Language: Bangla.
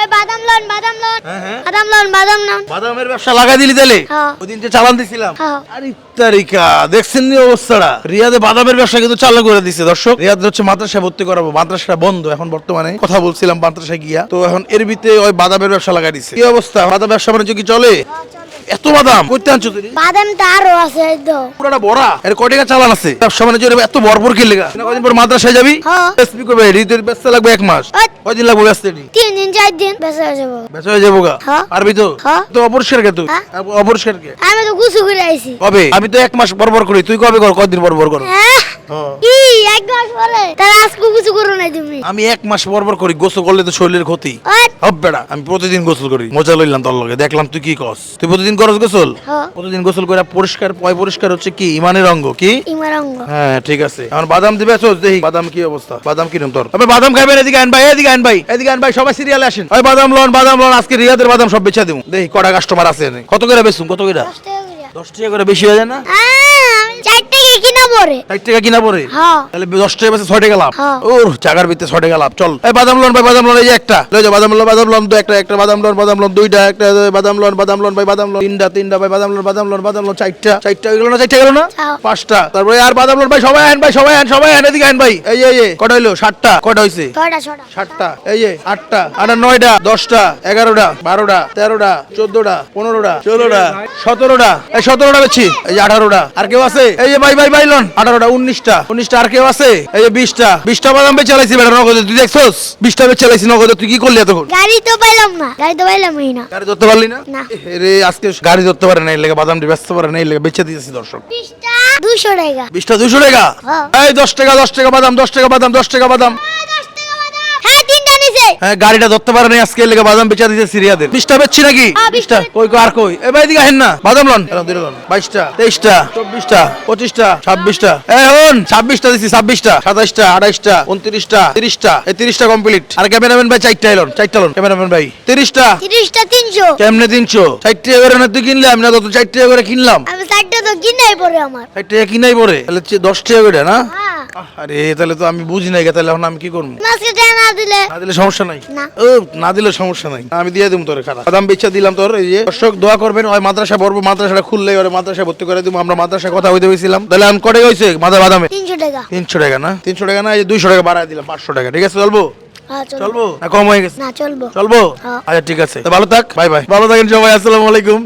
ওই বাদাম লন বাদাম লন। হ্যাঁ, হ্যাঁ। বাদাম লন বাদাম লন। বাদামের ব্যবসা লাগাই দিলি তাহলে? হ্যাঁ। ওই যে চালান দিছিলাম। হ্যাঁ। আরে তারিকা দেখছেন নি অবস্থাটা? রিয়াদে বাদামের ব্যবসা কিন্তু চালু করে দিছে দর্শক। রিয়াদ হচ্ছে মাদ্রাসায় ভর্তি করাবো। মাদ্রাসা বন্ধ এখন বর্তমানে। কথা বলছিলাম গিয়া। তো এখন এর ভিতরে ওই বাদামের ব্যবসা লাগাই দিছে। কি অবস্থা? বাদাম ব্যবসা বাণিজ্য কি চলে। এত বাদাম? করতে আনছো তুই বাদাম তো আরও আছে এই তো। পুরাটা বড়া? এর কয় টাকা চালান আছে? ব্যবসা এর এত বরবর কি লেগা? না কদিন পর মাদ্রাসায় যাবি? হ্যাঁ। এসপি করবে? রিতের ব্যস্ত লাগবে এক মাস। ওই। কয়দিন লাগবে ব্যস্ত তিন দিন চার দিন বেঁচে যাব। ব্যস্ত হয়ে যাব গা? হ্যাঁ। পারবি তো? হ্যাঁ। তো অপরিষ্কার কে তুই? হ্যাঁ। অপরিষ্কার কে? আমি তো গুছু করে আইছি। কবে? আমি তো এক মাস বরবর করি। তুই কবে কর? কদিন বরবর কর? হ্যাঁ হ্যাঁ। কি এক মাস পরে? তাহলে আজকে কিছু করো নাই তুমি? আমি এক মাস বরবর করি গোসল করলে তো শরীরের ক্ষতি। হব বেড়া আমি প্রতিদিন গোসল করি মজা লইলাম তোর লগে। দেখলাম তুই কি কস তুই প্রতিদিন করস গোসল? হ্যাঁ। প্রতিদিন গোসল করে পরিষ্কার পয় পরিষ্কার হচ্ছে কি? ইমানের অঙ্গ কি? ইমার অঙ্গ। হ্যাঁ ঠিক আছে। এখন বাদাম দিবে চোস দেখি বাদাম কি অবস্থা। বাদাম কিরম তোর? তবে বাদাম খাবেন এদিকে আন ভাই এদিকে আন ভাই এদিকে আন ভাই সবাই সিরিয়ালে আসেন। ওই বাদাম লন বাদাম লন আজকে রিয়াদের বাদাম সব বেচা দিব দেখি কটা কাস্টমার আছে। কত করে বেচুম কত করে দশ টাকা করে। বেশি হয়ে যায় না? কিনা পরে ষাট টাকা কিনা পড়ে হ্যাঁ তাহলে দশ টাকা বেচে ছয় টাকা লাভ হ্যাঁ। চাকার ভিতরে ছয় টাকা লাভ চল এই বাদাম লোন ভাই বাদাম লোন এই যে একটা লই যাও বাদাম লোন বাদাম লোন তো একটা একটা বাদাম লোন বাদাম লোন দুইটা একটা বাদাম লোন বাদাম লোন ভাই বাদাম লোন তিনটা তিনটা ভাই বাদাম লোন বাদাম লোন বাদাম লোন চারটা চারটা গেল না চারটা গেল না পাঁচটা তারপরে আর বাদাম লোন ভাই সবাই আন ভাই সবাই আন সবাই আন এদিকে আন ভাই এই এই কটা হইল ষাটটা কটা হইছে সাতটা এই যে আটটা আটা নয়টা দশটা এগারোটা বারোটা তেরোটা চোদ্দটা পনেরোটা ষোলোটা সতেরোটা এই সতেরোটা বেছি এই আঠারোটা আর কেউ আছে এই যে ভাই ভাই ভাই লোন আঠারোটা উনিশটা। উনিশটা আর কেউ আছে? এই যে বিশটা। বিশটা বাদাম বেচে চালাইছি বেটা নগদে। তুই দেখছোস? বিশটা বেচে চালাইছি নগদে। তুই কি করলি এতক্ষণ? গাড়ি তো পাইলাম না। গাড়ি তো পাইলামই না। গাড়ি ধরতে পারলি না? রে আজকে গাড়ি ধরতে পারে না এই লেগে বাদামটি ব্যস্ত পারে না এই লেগে বেচে দিয়েছি দর্শক। বিশটা দুশো টাকা। বিশটা দুশো টাকা? হ্যাঁ। এই দশ টাকা দশ টাকা বাদাম দশ টাকা বাদাম দশ টাকা বাদাম। হ্যাঁ গাড়িটা ধরতে পারে নাই আজকে লেগে বাদাম বেচা দিতে সিরিয়াদের। বিশটা বেচছি নাকি? বিশটা। কই কই আর কই? এ ভাই দিকে হেন না। বাদাম লন। এরকম দিলে লন বাইশটা তেইশটা চব্বিশটা পঁচিশটা ছাব্বিশটা। এ হন ছাব্বিশটা দিছি ছাব্বিশটা সাতাইশটা আঠাইশটা উনত্রিশটা তিরিশটা। এই তিরিশটা কমপ্লিট আর ক্যামেরাম্যান ভাই চারটা এলন চারটা লন। ক্যামেরাম্যান ভাই তিরিশটা। তিরিশটা তিনশো। কেমনে তিনশো? চারটে করে না তুই কিনলাম না তত চারটে করে কিনলাম। আমি চারটা তো কিনাই পরে আমার। চারটে কিনাই পরে। তাহলে হচ্ছে দশ করে না? হ্যাঁ। আরে তাহলে তো আমি বুঝি নাই গে, তাহলে এখন আমি কি করব? না দিলে? না দিলে সমস্যা নাই। না। ও না দিলে সমস্যা নাই। আমি দিয়ে দিব তোর খারাপ বাদাম বেচা দিলাম তোর এই যে। দর্শক দোয়া করবেন ওই মাদ্রাসা পড়ব মাদ্রাসাটা খুললে ওরে মাদ্রাসা ভর্তি করে দিব আমরা মাদ্রাসা কথা হইতে হয়েছিলাম। তাহলে আমি কটে হয়েছে? মাদা বাদামে? তিনশো টাকা। তিনশো টাকা না? তিনশো টাকা না? এই যে দুইশো টাকা বাড়ায় দিলাম পাঁচশো টাকা। ঠিক আছে চলবো? হ্যাঁ চলবো। না কম হয়ে গেছে? না চলবো। চলবো? হ্যাঁ। আচ্ছা ঠিক আছে। ভালো থাক। Bye bye. ভালো থাকেন সবাই আসসালামু আলাইকুম।